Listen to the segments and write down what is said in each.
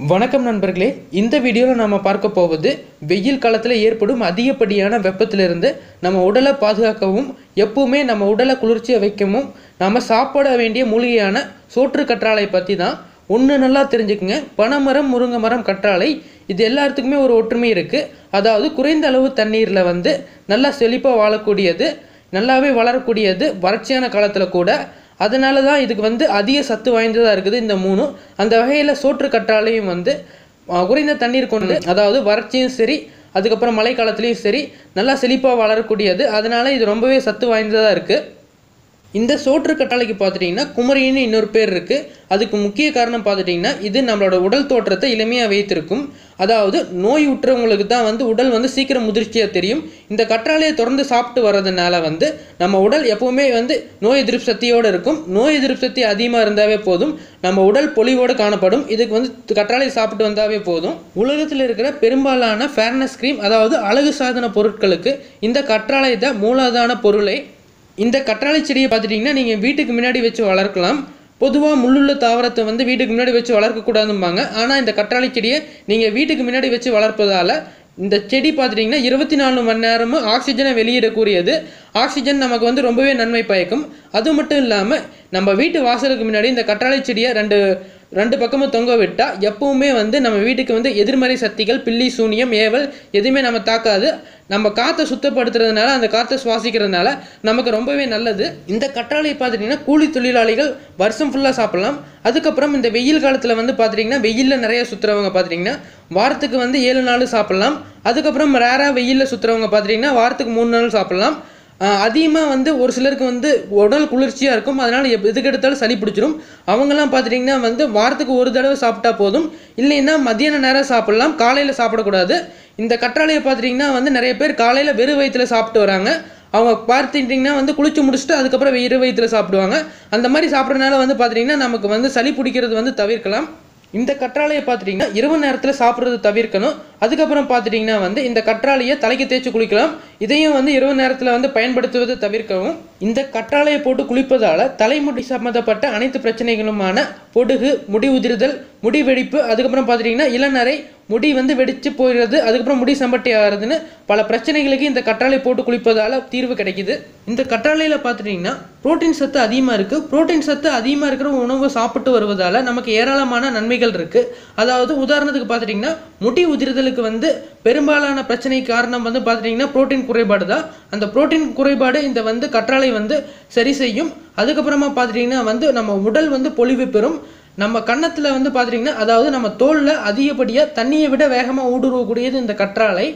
வணக்கம் நண்பர்களே இந்த வீடியோவில் நம்ம பார்க்க போவது வெயில் காலத்தில் ஏற்படும் அதிகப்படியான வெப்பத்திலிருந்து நம்ம உடலை பாதுகாக்கவும் எப்பவுமே நம்ம உடலை குளிர்ச்சியை வைக்கவும் நம்ம சாப்பிட வேண்டிய மூலிகையான சோற்று கற்றாழை பற்றி தான் ஒன்று நல்லா தெரிஞ்சுக்குங்க. பனைமரம் முருங்கை மரம் கற்றாழை இது எல்லாத்துக்குமே ஒரு ஒற்றுமை இருக்குது அதாவது குறைந்த அளவு தண்ணீரில் வந்து நல்லா செழிப்பாக வாழக்கூடியது நல்லாவே வளரக்கூடியது வறட்சியான காலத்தில் கூட அதனால தான் இதுக்கு வந்து அதிக சத்து வாய்ந்ததாக இருக்குது இந்த மூணும். அந்த வகையில் சோற்று கற்றாலையும் வந்து குறைந்த தண்ணீர் கொண்டு அதாவது வறட்சியும் சரி அதுக்கப்புறம் மழைக்காலத்துலேயும் சரி நல்லா செழிப்பாக வளரக்கூடியது. அதனால் இது ரொம்பவே சத்து வாய்ந்ததாக இருக்குது இந்த சோற்று கற்றாழைக்கு பார்த்துட்டிங்கன்னா குமரின்னு இன்னொரு பேர் இருக்குது அதுக்கு முக்கிய காரணம் பார்த்துட்டிங்கன்னா இது நம்மளோட உடல் தோற்றத்தை இளமையாக வைத்திருக்கும். அதாவது நோய் உற்றவங்களுக்கு தான் வந்து உடல் வந்து சீக்கிரம் முதிர்ச்சியாக தெரியும். இந்த கற்றாழையை தொடர்ந்து சாப்பிட்டு வர்றதுனால வந்து நம்ம உடல் எப்போவுமே வந்து நோய் எதிர்ப்பு சக்தியோடு இருக்கும். நோய் எதிர்ப்பு சக்தி அதிகமாக இருந்தாவே போதும். நம்ம உடல் பொலிவோடு காணப்படும். இதுக்கு வந்து கற்றாழை சாப்பிட்டு வந்தாவே போதும். உலகத்தில் இருக்கிற பெரும்பாலான ஃபேர்னஸ் க்ரீம் அதாவது அழகு சாதன பொருட்களுக்கு இந்த கற்றாழை தான் மூலாதான பொருளை இந்த கற்றாழை செடியை பார்த்துட்டிங்கன்னா நீங்கள் வீட்டுக்கு முன்னாடி வச்சு வளர்க்கலாம். பொதுவாக முள்ளுள்ள தாவரத்தை வந்து வீட்டுக்கு முன்னாடி வச்சு வளர்க்கக்கூடாதும்பாங்க. ஆனால் இந்த கற்றாழை செடியை நீங்கள் வீட்டுக்கு முன்னாடி வச்சு வளர்ப்பதால் இந்த செடி பார்த்துட்டிங்கன்னா இருபத்தி நாலு மணி நேரமும் ஆக்சிஜனை வெளியிடக்கூடியது. ஆக்சிஜன் நமக்கு வந்து ரொம்பவே நன்மை பயக்கும். அது மட்டும் இல்லாமல் நம்ம வீட்டு வாசலுக்கு முன்னாடி இந்த கற்றாழை செடியை ரெண்டு ரெண்டு பக்கமும் தொங்க விட்டால் எப்பவுமே வந்து நம்ம வீட்டுக்கு வந்து எதிர்மறை சக்திகள் பில்லி சூனியம் ஏவல் எதுவுமே நம்ம தாக்காது. நம்ம காற்றை சுத்தப்படுத்துறதுனால அந்த காற்றை சுவாசிக்கிறதுனால நமக்கு ரொம்பவே நல்லது. இந்த கற்றாழை பார்த்துட்டிங்கன்னா கூலி தொழிலாளிகள் வருஷம் ஃபுல்லாக சாப்பிடலாம். அதுக்கப்புறம் இந்த வெயில் காலத்தில் வந்து பார்த்துட்டிங்கன்னா வெயிலில் நிறைய சுற்றுறவங்க பார்த்துட்டிங்கன்னா வாரத்துக்கு வந்து ஏழு நாள் சாப்பிடலாம். அதுக்கப்புறம் ரேராக வெயிலில் சுற்றுறவங்க பார்த்துட்டிங்கன்னா வாரத்துக்கு மூணு நாள் சாப்பிடலாம். அதிகமாக வந்து ஒரு சிலருக்கு வந்து உடல் குளிர்ச்சியாக இருக்கும். அதனால் எப் எதுக்கு எடுத்தாலும் சளி பிடிச்சிரும். அவங்கெல்லாம் பார்த்துட்டிங்கன்னா வந்து வாரத்துக்கு ஒரு தடவை சாப்பிட்டா போதும். இல்லைன்னா மத்தியான நேரம் சாப்பிட்லாம். காலையில் சாப்பிடக்கூடாது. இந்த கற்றாழையை பார்த்துட்டிங்கன்னா வந்து நிறைய பேர் காலையில் வெறும் வயிற்றுல சாப்பிட்டு வராங்க. அவங்க பார்த்துட்டிங்கன்னா வந்து குளிச்சு முடிச்சுட்டு அதுக்கப்புறம் வெறும் வயிற்றுல சாப்பிடுவாங்க. அந்த மாதிரி சாப்பிட்றதுனால வந்து பார்த்துட்டிங்கன்னா நமக்கு வந்து சளி பிடிக்கிறது வந்து தவிர்க்கலாம். இந்த கற்றாழையை பார்த்துட்டிங்கன்னா இரவு நேரத்தில் சாப்பிட்றது தவிர்க்கணும். அதுக்கப்புறம் பார்த்துட்டிங்கன்னா வந்து இந்த கற்றாழையை தலைக்கு தேய்ச்சி குளிக்கலாம். இதையும் வந்து இரவு நேரத்தில் வந்து பயன்படுத்துவதை தவிர்க்கவும். இந்த கற்றாழையை போட்டு குளிப்பதால் தலைமுடி சம்மந்தப்பட்ட அனைத்து பிரச்சனைகளுமான பொடுகு முடி உதிர்தல் முடி வெடிப்பு அதுக்கப்புறம் பார்த்துட்டிங்கன்னா இளநரை முடி வந்து வெடிச்சு போயிடுறது அதுக்கப்புறம் முடி சம்பட்டி ஆகிறதுன்னு பல பிரச்சனைகளுக்கு இந்த கற்றாழை போட்டு குளிப்பதால் தீர்வு கிடைக்குது. இந்த கற்றாழையில் பார்த்துட்டிங்கன்னா புரோட்டீன் சத்து அதிகமாக இருக்குது புரோட்டீன் சத்து அதிகமாக இருக்கிற உணவு சாப்பிட்டு வருவதால் நமக்கு ஏராளமான நன்மைகள் இருக்குது அதாவது உதாரணத்துக்கு பார்த்துட்டிங்கன்னா முடி உதிர்தலுக்கு வந்து பெரும்பாலான பிரச்சனை காரணம் வந்து பார்த்துட்டிங்கன்னா புரோட்டீன் குறைபாடு தான். அந்த புரோட்டீன் குறைபாடு இந்த வந்து கற்றாழை வந்து சரி செய்யும். அதுக்கப்புறமா பார்த்துட்டிங்கன்னா வந்து நம்ம உடல் வந்து பொலிவு பெறும். நம்ம கன்னத்தில் வந்து பார்த்துட்டிங்கன்னா அதாவது நம்ம தோலில் அதிகப்படியாக தண்ணியை விட வேகமாக ஊடுருவக்கூடியது இந்த கற்றாழை.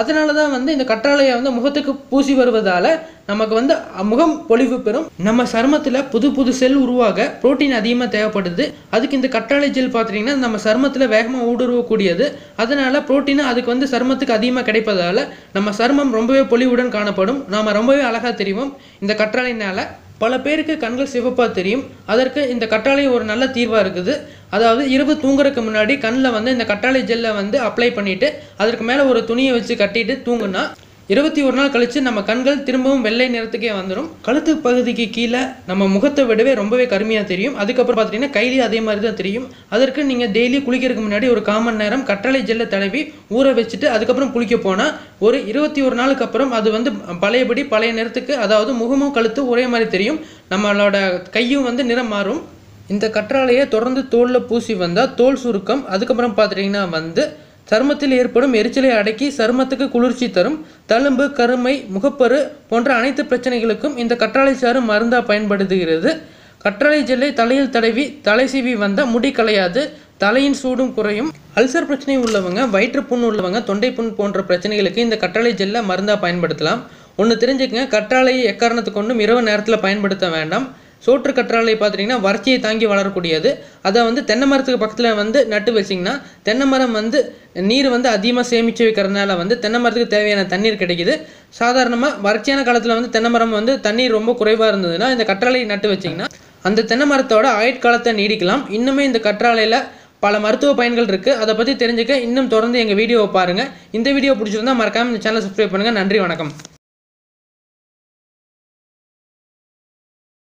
அதனால தான் வந்து இந்த கற்றாழையை வந்து முகத்துக்கு பூசி வருவதால் நமக்கு வந்து முகம் பொலிவு பெறும். நம்ம சருமத்தில் புது புது செல் உருவாக புரோட்டீன் அதிகமாக தேவைப்படுது. அதுக்கு இந்த கற்றாழை ஜெல் பார்த்துட்டிங்கன்னா நம்ம சருமத்தில் வேகமாக ஊடுருவக்கூடியது. அதனால் புரோட்டீன் அதுக்கு வந்து சருமத்துக்கு அதிகமாக கிடைப்பதால் நம்ம சருமம் ரொம்பவே பொலிவுடன் காணப்படும். நாம் ரொம்பவே அழகாக தெரியும் இந்த கற்றாழையினால் பல பேருக்கு கண்கள் சிவப்பாக தெரியும். அதற்கு இந்த கற்றாழை ஒரு நல்ல தீர்வாக இருக்குது. அதாவது இரவு தூங்குறதுக்கு முன்னாடி கண்ணில் வந்து இந்த கற்றாழை ஜெல்லை வந்து அப்ளை பண்ணிவிட்டு அதற்கு மேலே ஒரு துணியை வச்சு கட்டிட்டு தூங்குனா இருபத்தி ஒரு நாள் கழித்து நம்ம கண்கள் திரும்பவும் வெள்ளை நிறத்துக்கே வந்துடும் கழுத்து பகுதிக்கு கீழே நம்ம முகத்தை விடவே ரொம்பவே கருமையாக தெரியும். அதுக்கப்புறம் பார்த்தீங்கன்னா கையிலே அதே மாதிரி தான் தெரியும். அதற்கு நீங்கள் டெய்லி குளிக்கிறதுக்கு முன்னாடி ஒரு காமன் நேரம் கற்றாழை ஜெல்லை தடவி ஊற வச்சுட்டு அதுக்கப்புறம் குளிக்க போனால் ஒரு இருபத்தி ஒரு நாளுக்கு அப்புறம் அது வந்து பழையபடி பழைய நிறத்துக்கு அதாவது முகமும் கழுத்து ஒரே மாதிரி தெரியும். நம்மளோட கையும் வந்து நிறம் மாறும். இந்த கற்றாழையை தொடர்ந்து தோலில் பூசி வந்தால் தோல் சுருக்கம். அதுக்கப்புறம் பார்த்துட்டிங்கன்னா வந்து சருமத்தில் ஏற்படும் எரிச்சலை அடக்கி சருமத்துக்கு குளிர்ச்சி தரும். தழும்பு கருமை முகப்பரு போன்ற அனைத்து பிரச்சனைகளுக்கும் இந்த கற்றாழை சாறு மருந்தாக பயன்படுத்துகிறது. கற்றாழை ஜெல்லை தலையில் தடவி தலை சீவி வந்தால் முடி கலையாது தலையின் சூடும் குறையும். அல்சர் பிரச்சனை உள்ளவங்க வயிற்றுப்புண் உள்ளவங்க தொண்டைப்புண் போன்ற பிரச்சனைகளுக்கு இந்த கற்றாழை ஜெல்லை மருந்தாக பயன்படுத்தலாம். ஒன்று தெரிஞ்சுக்கங்க கற்றாழையை எக்காரணத்துக்கு கொண்டும் இரவு நேரத்தில் பயன்படுத்த வேண்டாம். சோற்று கற்றாழை பார்த்துட்டிங்கன்னா வறட்சியை தாங்கி வளரக்கூடியது. அதை வந்து தென்னை மரத்துக்கு பக்கத்தில் வந்து நட்டு வச்சிங்கன்னா தென்னை மரம் வந்து நீர் வந்து அதிகமாக சேமித்து வைக்கிறதுனால வந்து தென்னை மரத்துக்கு தேவையான தண்ணீர் கிடைக்குது. சாதாரணமாக வறட்சியான காலத்தில் வந்து தென்னை மரம் வந்து தண்ணீர் ரொம்ப குறைவாக இருந்ததுன்னா இந்த கற்றாழையை நட்டு வச்சிங்கன்னா அந்த தென்னை மரத்தோட ஆயுட்காலத்தை நீடிக்கலாம். இன்னுமே இந்த கற்றாழையில் பல மருத்துவ பயன்கள் இருக்குது அதை பற்றி தெரிஞ்சுக்க இன்னும் தொடர்ந்து எங்கள் வீடியோவை பாருங்கள் இந்த வீடியோ பிடிச்சிருந்தா மறக்காமல் இந்த சேனலை சப்ஸ்கிரைப் பண்ணுங்கள் நன்றி வணக்கம்.